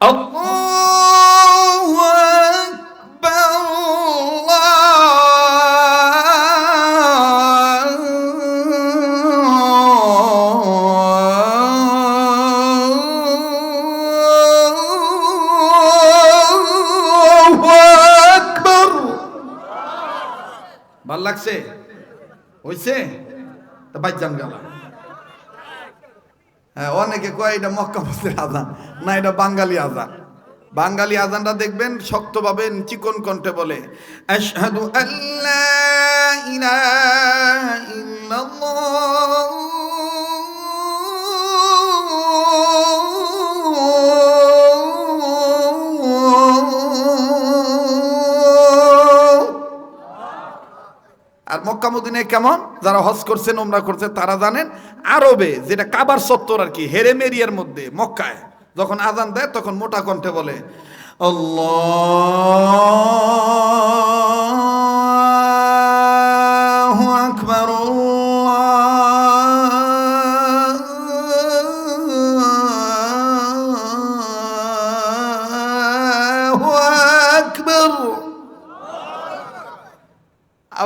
الله أكبر الله أكبر ভাল লাগছে হইছে তা বাইজান গেল হ্যাঁ অনেকে কয় এটা মক্কা মসজিদের আজান, না, এটা বাঙালি আজান। বাঙালি আজানটা দেখবেন শক্তভাবে চিকন কণ্ঠে বলে, আশহাদু আল্লা ইলাহা ইল্লাল্লাহ। আর মক্কা মদিনায় কেমন? যারা হজ করছেন ওমরা করছে, তারা জানেন আরবে যেটা কাবার সত্তর আর কি হেরে মেরিয়ার মধ্যে, মক্কায়। যখন আজান দেয়, তখন মোটা কণ্ঠে বলে, আল্লাহু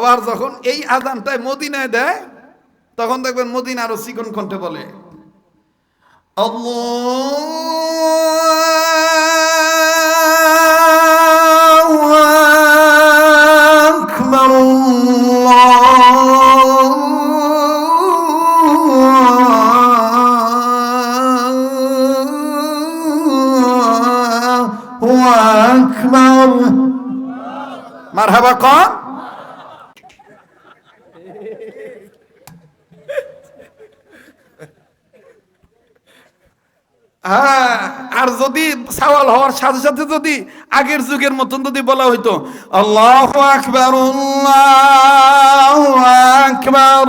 আবার যখন এই আজানটায় মদিনায় দেয় তখন দেখবেন মদিনা আরও চিকন কণ্ঠে বলে আল্লাহু হ্যাঁ আর যদি সওয়াল হওয়ার সাথে সাথে যদি আগের যুগের মতন যদি বলা হইতো আল্লাহ আকবার আকবার।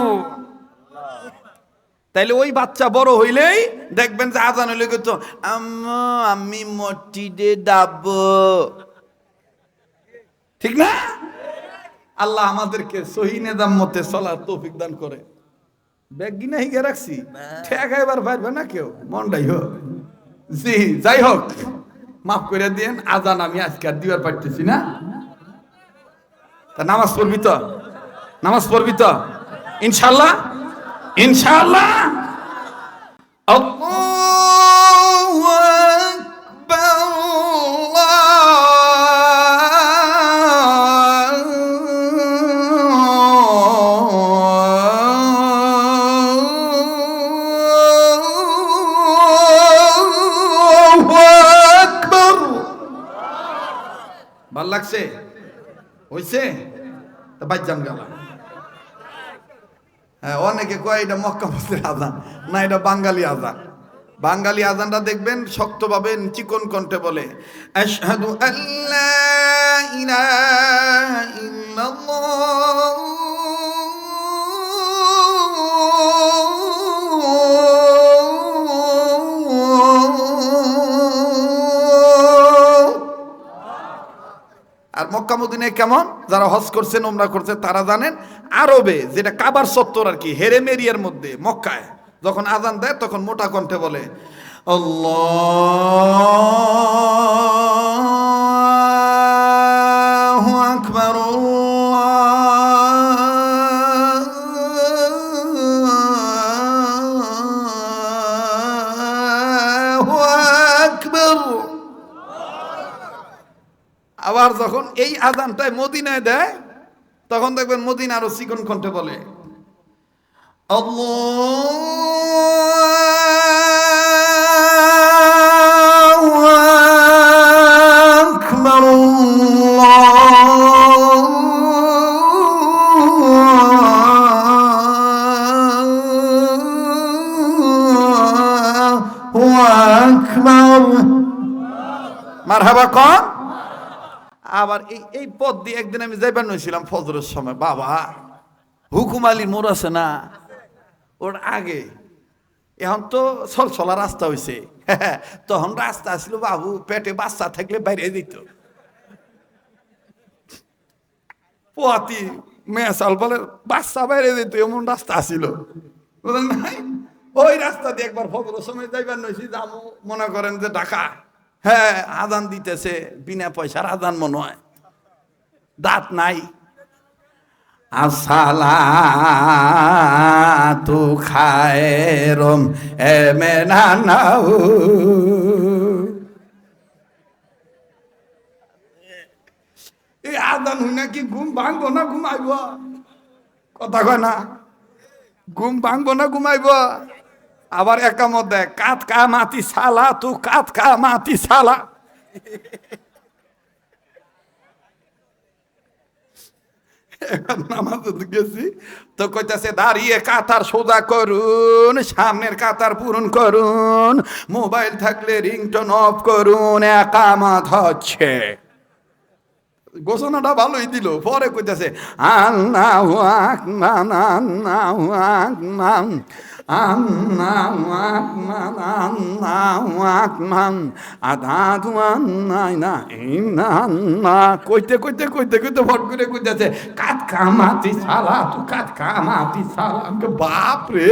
তাইলে ওই বাচ্চা বড় হইলেই দেখবেন যে আজান হইলে কিন্তু আম্মা আমি মসজিদে ডাব ঠিক না? আল্লাহ আমাদেরকে সহি নেদাম মতে চলার তৌফিক দান করে। ব্যাগ গিনা হিগে রাখছি। ঠেকা এবার পারবে না কেউ। মনটাই হোক। জি, যাই হোক, মাফ করে দিন আজান আমি আজকে আর দিবার পারতেছি না। তা নামাজ পড়বি তো? নামাজ পড়বি তো? ইনশাল্লাহ ইনশাল্লাহ লাগছে। হইছে? বাইজান গেল হ্যাঁ অনেকে কয় এটা মক্কা মসজিদের আজান। না, এটা বাঙালি আজান। বাঙালি আজানটা দেখবেন শক্তভাবে চিকন কণ্ঠে বলে, আশহাদু আল্লা ইলাহা ইল্লাল্লাহ। আর মক্কা মদিনে কেমন? যারা হজ করছে ওমরা করছে, তারা জানেন আরবে যেটা কাবার সত্তর আর কি হেরে মেরিয়ার মধ্যে, মক্কায়। যখন আজান দেয়, তখন মোটা কণ্ঠে বলে, আল্লাহু আজানটায় মদিনায় দেয় তখন দেখবেন মদিনা আরও চিকন কণ্ঠে বলে। মারহাবা কন আবার এই এই পথ দিয়ে একদিন আমি যাইবার নইছিলাম ফজরের সময়। বাবা, হুকুম আলীর মোড় আছে না? ওর আগে। এখন তো সলসলা রাস্তা হয়েছে তখন রাস্তা আসলো বাবু, পেটে বাচ্চা থাকলে বাইরে দিত। পোয়াতি মেসাল বলে, বাচ্চা বাইরে দিত, এমন রাস্তা আসিল। ওই রাস্তা দিয়ে একবার ফজরের সময় যাইবার নইছি যাব মনে করেন যে ঢাকা। হ্যাঁ আদান দিতেছে, বিনা পয়সার আদান মনে হয়। দাঁত নাই। আসসালাতু খায়রম এমেনানাউ এই আদান হই না কি ঘুম ভাঙবো না ঘুমাইব? কথা কয় না। ঘুম ভাঙবো না ঘুমাইব? আবার একামত দেয়, কাত কা মাতি সালা তু কাত কা মাতি সালা এখন গেছি, তো কইতাছে, দাঁড়িয়ে কাতার সোজা করুন, সামনের কাতার পূরণ করুন, মোবাইল থাকলে রিংটন অফ করুন, একামাত হচ্ছে। ঘোষণাটা ভালোই দিল। পরে কইতাছে, আল্লাহ আল্লাহ আল্লাহ কইতে কইতে কইতে কইতে ফট করে কইতাছে কাত কামাতি সালা, তু কাত কামাতি সালা। আমি বাপ রে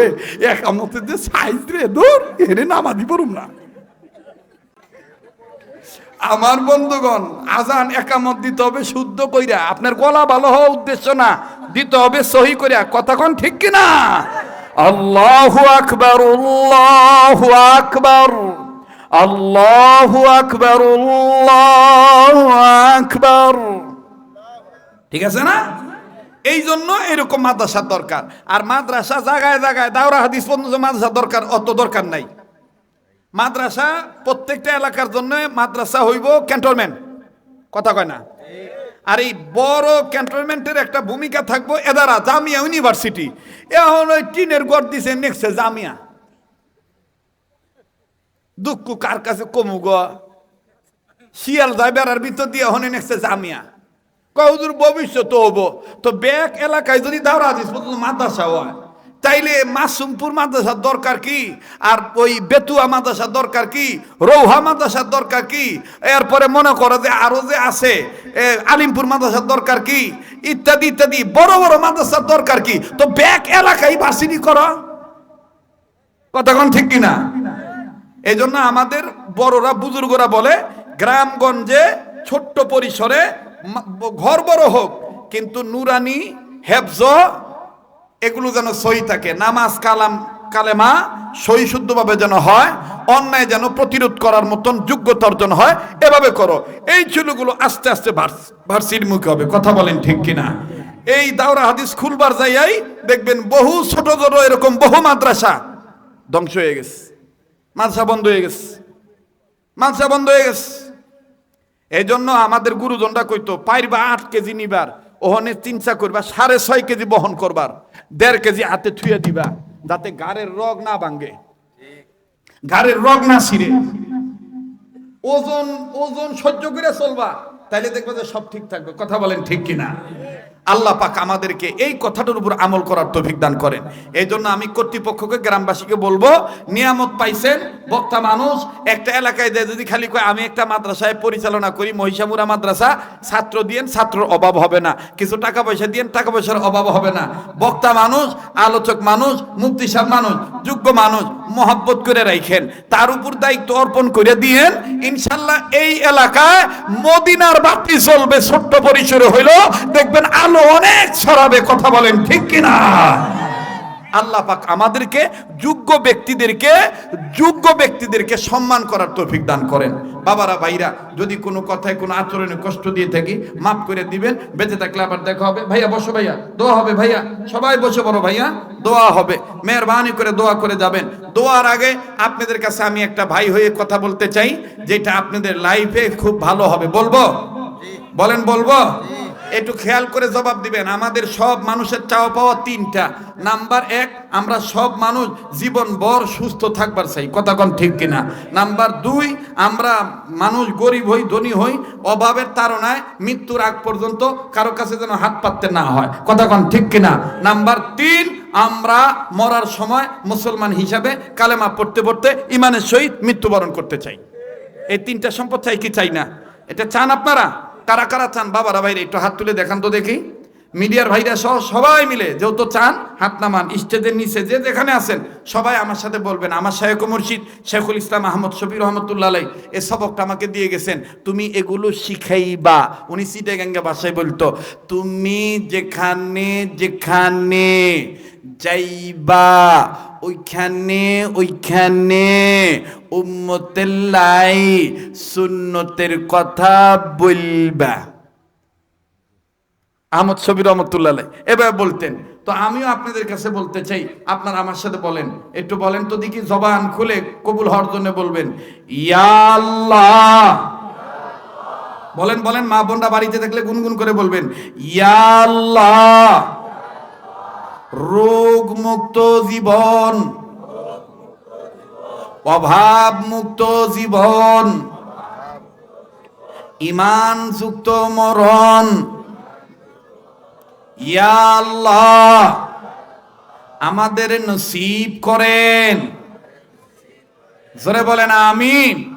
একামতে যে সাইজ রে দূর এরে নামাদি পড়ুম না। আমার বন্ধুগণ, আজান একামত দিতে হবে শুদ্ধ কইরা। আপনার গলা ভালো হওয়া উদ্দেশ্য না, দিতে হবে সহি কইরা। কথাক্ষণ ঠিক কিনা? আল্লাহু আকবার আল্লাহু আকবার আল্লাহু আকবার আল্লাহু আকবার ঠিক আছে না? এই জন্য এরকম মাদ্রাসার দরকার। আর মাদ্রাসা জায়গায় জায়গায় দাওরা হাদিস পর্যন্ত মাদ্রাসা দরকার, অত দরকার নাই। মাদ্রাসা প্রত্যেকটা এলাকার জন্য মাদ্রাসা হইব ক্যান্টনমেন্ট। কথা কয় না? আর এই বড় ক্যান্টনমেন্টের একটা ভূমিকা থাকব এদারা জামিয়া ইউনিভার্সিটি। এখন ওই টিনের গড় দিছে নেক্সে জামিয়া। দুঃখ কার কাছে কমু গ? শিয়াল যায় বেড়ার ভিতর দিয়ে হনে নেক্সে জামিয়া। কৌদুর ভবিষ্যৎ হব। তো ব্যাক এলাকায় যদি দাওরা দিস মাদ্রাসা হয়। তাইলে মাসুমপুর মাদ্রাসার দরকার কি? আর ওই বেতুয়া মাদ্রাসার দরকার কি? রৌহা মাদ্রাসার দরকার কি? এরপরে মনে করো যে আরও যে আছে আলিমপুর মাদ্রাসার দরকার কি? ইত্যাদি ইত্যাদি। বড় বড় মাদ্রাসার দরকার কি? তো ব্যাক এলাকায় ভার্সিটি করো। কথাক্ষণ ঠিক কিনা? এই জন্য আমাদের বড়রা, বুজুর্গরা বলে, গ্রামগঞ্জে ছোট্ট পরিসরে ঘর বড় হোক, কিন্তু নুরানি, হেফজ এগুলো যেন সই থাকে। নামাজ, কালাম, কালেমা সই শুদ্ধভাবে যেন হয়, অন্যায় যেন প্রতিরোধ করার মতন যোগ্যতা অর্জন হয়, এভাবে করো। এই ছেলেগুলো আস্তে আস্তে ভার্স- ভার্সির মুখে হবে। কথা বলেন ঠিক কিনা? এই দাওরা হাদিস খুলবার যাইয়াই দেখবেন বহু ছোট ছোট এরকম বহু মাদ্রাসা ধ্বংস হয়ে গেছে। মাদ্রাসা বন্ধ হয়ে গেছে। মাদ্রাসা বন্ধ হয়ে গেছে। এই জন্য আমাদের গুরুজনরা কইতো, পাইরবা আট কেজি নিবার। ওহনে চিন্তা করবা, সাড়ে ছয় কেজি বহন করবার। দেড় কেজি হাতে থুয়ে দিবা যাতে গাড়ের রগ না ভাঙে গাড়ের রগ না ছিঁড়ে ওজন ওজন সহ্য করে চলবা তাইলে দেখবে যে সব ঠিক থাকবে কথা বলেন ঠিক কিনা আল্লাহ পাক আমাদেরকে এই কথাটার উপর আমল করার তৌফিক দান করেন। এই জন্য আমি কর্তৃপক্ষকে, গ্রামবাসীকে বলব, নিয়ামত পাইছেন, বক্তা মানুষ, একটা এলাকায় দেয় যদি খালি কয়, আমি একটা মাদ্রাসায় পরিচালনা করি মহিষামুরা মাদ্রাসা, ছাত্র দিয়েন, ছাত্রর অভাব হবে না। কিছু টাকা পয়সা দিয়েন, টাকা পয়সার অভাব হবে না। বক্তা মানুষ, আলোচক মানুষ মুক্তি মানুষ, যোগ্য মানুষ, মহব্বত করে রাখেন তার উপর দায়িত্ব অর্পণ করে দিয়েন, ইনশাল্লাহ এই এলাকায় মদিনার বাতি চলবে ছোট্ট পরিসরে হইল, দেখবেন আলো অনেক ছড়াবে, কথা বলেন ঠিক কিনা? আল্লাহ পাক আমাদেরকে যোগ্য ব্যক্তিদেরকে যোগ্য ব্যক্তিদেরকে সম্মান করার তৌফিক দান করেন। বাবারা, ভাইরা, যদি কোনো কথায়, কোনো আচরণে কষ্ট দিয়ে থাকি, মাফ করে দিবেন। বেঁচে থাকলে আবার দেখা হবে। ভাইয়া, বসো ভাইয়া, দোয়া হবে ভাইয়া। সবাই বসে বড় ভাইয়া, দোয়া হবে। মেহরবানি করে দোয়া করে যাবেন। দোয়ার আগে আপনাদের কাছে আমি একটা ভাই হয়ে কথা বলতে চাই, যেটা আপনাদের লাইফে খুব ভালো হবে। বলব? বলেন, বলব? একটু খেয়াল করে জবাব দিবেন। আমাদের সব মানুষের চাওয়া পাওয়া তিনটা। নাম্বার এক, আমরা সব মানুষ জীবন বর সুস্থ থাকবার চাই। কথা কোন ঠিক কিনা? নাম্বার দুই, আমরা মানুষ গরিব হই, ধনী হই, অভাবের তাড়নায় মৃত্যুর আগ পর্যন্ত কারও কাছে যেন হাত পাততে না হয়। কথা কোন ঠিক কিনা? নাম্বার তিন, আমরা মরার সময় মুসলমান হিসাবে কালেমা পড়তে পড়তে ইমানের সহিত মৃত্যুবরণ করতে চাই। এই তিনটা সম্পদ চাই কি চাই না? এটা চান আপনারা? কারা কারা চান? বাবারা ভাইরে একটু হাত তুলে দেখান তো দেখি। মিডিয়ার ভাইরা সহ সবাই মিলে যেহেতু চান, হাত নামান, স্টেজের নিচে যে যেখানে আছেন, সবাই আমার সাথে বলবেন, আমার শায়ক মুর্শিদ শেখুল ইসলাম আহমদ শফির রহমতুল্লাহ এ সবকটা আমাকে দিয়ে গেছেন। তুমি এগুলো শিখাইবা। উনি সিটে গঙ্গা ভাষায় বলতো, তুমি যেখানে যেখানে যাইবা, ওইখানে ওইখানে উম্মতের লাই সুন্নতের কথা বলবা। আহমদ শবির রহমতুল্লাহ এভাবে বলতেন। তো আমিও আপনাদের কাছে বলতে চাই, আপনারা আমার সাথে বলেন। একটু বলেন তো দেখি জবান খুলে কবুল হওয়ার জন্য বলবেন, ইয়া আল্লাহ। বলেন বলেন, মা বোনরা বাড়িতে থাকলে গুনগুন করে বলবেন, ইয়া আল্লাহ। রোগ মুক্ত জীবন। অভাব মুক্ত জীবন। ইমান যুক্ত মরণ। ইয়া আল্লাহ, আমাদের নসিব করেন। জোরে বলেন আমিন।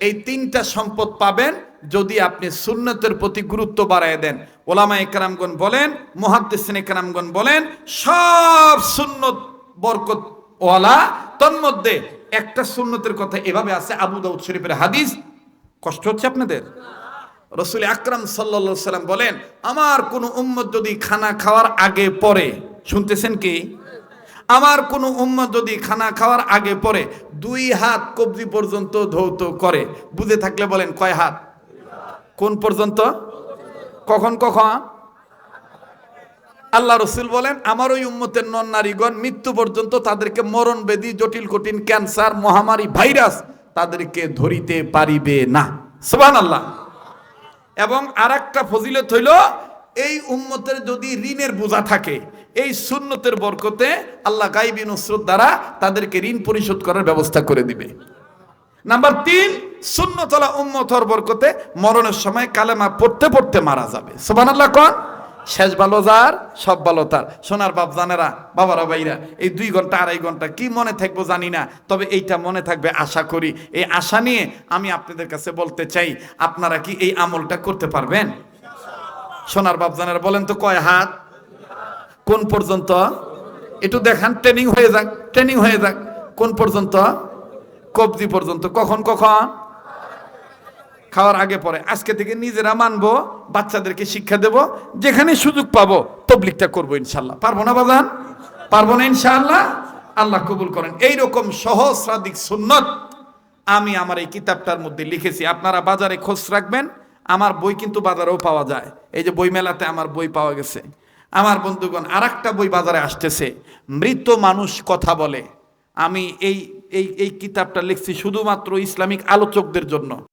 এই তিনটা সম্পদ পাবেন যদি আপনি সুন্নতের প্রতি গুরুত্ব বাড়ায় দেন। ওলামা একরামগণ বলেন, মুহাদ্দিসিন একরামগণ বলেন, সব সুন্নত বরকত ওয়ালা তন্মধ্যে একটা সুন্নতের কথা এভাবে আছে, আবু দাউদ শরীফের হাদিস, কষ্ট হচ্ছে আপনাদের? রসুল আকরাম সাল্লা সাল্লাম বলেন, আমার কোনো উম্মত যদি খানা খাওয়ার আগে পরে শুনতেছেন কি? আমার কোনো উম্মত যদি খানা খাওয়ার আগে পরে দুই হাত কবজি পর্যন্ত ধৌত করে। বুঝে থাকলে বলেন, কয় হাত? কোন পর্যন্ত? কখন কখন? আল্লাহ রসুল বলেন, আমার ওই উম্মতের নন নারীগণ মৃত্যু পর্যন্ত তাদেরকে মরণ বেদি জটিল, কঠিন, ক্যান্সার, মহামারী, ভাইরাস তাদেরকে ধরিতে পারিবে না। সুবহান আল্লাহ এবং আর একটা ফজিলত হইল, এই উম্মতের যদি ঋণের বোঝা থাকে, এই সুন্নতের বরকতে আল্লাহ গাইবি নুসরত দ্বারা তাদেরকে ঋণ পরিশোধ করার ব্যবস্থা করে দিবে। নাম্বার তিন, সুন্নতলা উম্মতর বরকতে মরণের সময় কালেমা পড়তে পড়তে মারা যাবে। সোবান আল্লাহ কন? শেষ ভালো যার, সব ভালো তার। সোনার বাপ জানেরা, বাবারা ভাইরা, এই দুই ঘণ্টা আড়াই ঘণ্টা কি মনে থাকব জানি না, তবে এইটা মনে থাকবে আশা করি। এই আশা নিয়ে আমি আপনাদের কাছে বলতে চাই, আপনারা কি এই আমলটা করতে পারবেন? সোনার বাপ জানেরা বলেন তো কয় হাত? কোন পর্যন্ত? একটু দেখান ট্রেনিং হয়ে যাক ট্রেনিং হয়ে যাক। কোন পর্যন্ত? কবজি পর্যন্ত। কখন কখন? খাওয়ার আগে পরে। আজকে থেকে নিজেরা মানবো, বাচ্চাদেরকে শিক্ষা দেব, যেখানে সুযোগ পাবো তবলিকটা করব ইনশাল্লাহ। পারব না বাজান? পারব না ইনশাআল্লাহ? আল্লাহ কবুল করেন। এইরকম সহস্রাধিক সুন্নত আমি আমার এই কিতাবটার মধ্যে লিখেছি। আপনারা বাজারে খোঁজ রাখবেন, আমার বই কিন্তু বাজারেও পাওয়া যায়। এই যে বই মেলাতে আমার বই পাওয়া গেছে। আমার বন্ধুগণ আর বই বাজারে আসতেছে। মৃত মানুষ কথা বলে। আমি এই এই এই কিতাবটা লিখছি শুধুমাত্র ইসলামিক আলোচকদের জন্য।